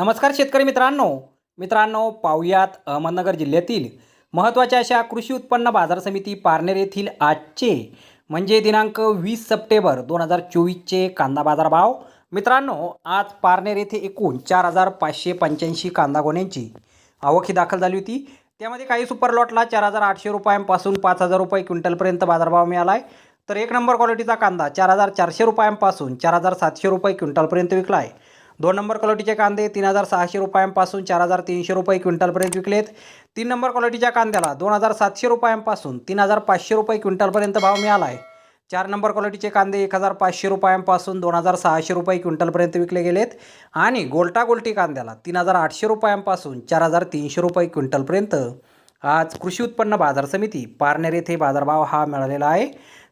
नमस्कार शेतकरी मित्रांनो. मित्रांनो पाहुयात अहमदनगर जिल्ह्यातील महत्त्वाच्या अशा कृषी उत्पन्न बाजार समिती पारनेर येथील आजचे म्हणजे दिनांक वीस सप्टेंबर दोन हजार चोवीसचे कांदा बाजार भाव मित्रांनो आज पारनेर येथे एकूण चार हजार पाचशे पंच्याऐंशी कांदा गोण्यांची आवक ही दाखल झाली होती. त्यामध्ये काही सुपर लॉटला चार हजार आठशे रुपयांपासून पाच हजार रुपये क्विंटलपर्यंत बाजारभाव मिळाला आहे तर एक नंबर क्वालिटीचा कांदा चार हजार चारशे रुपयांपासून चार हजार सातशे रुपये क्विंटलपर्यंत विकला आहे दोन नंबर क्वालिटीचे कांदे तीन हजार सहाशे रुपयांपासून चार हजार तीनशे रुपये क्विंटलपर्यंत विकलेत. तीन नंबर क्वालिटीच्या कांद्याला दोन हजार सातशे रुपयांपासून तीन हजार पाचशे रुपये क्विंटलपर्यंत भाव मिळाला आहे चार नंबर क्वालिटीचे कांदे एक हजार पाचशे रुपयांपासून दोन हजार सहाशे रुपये क्विंटलपर्यंत विकले गेलेत. आणि गोल्टा गोल्टी कांद्याला तीन हजार आठशे रुपयांपासून चार हजार तीनशे रुपये क्विंटलपर्यंत. आज कृषी उत्पन्न बाजार समिती पारनेर येथे बाजारभाव हा मिळालेला आहे.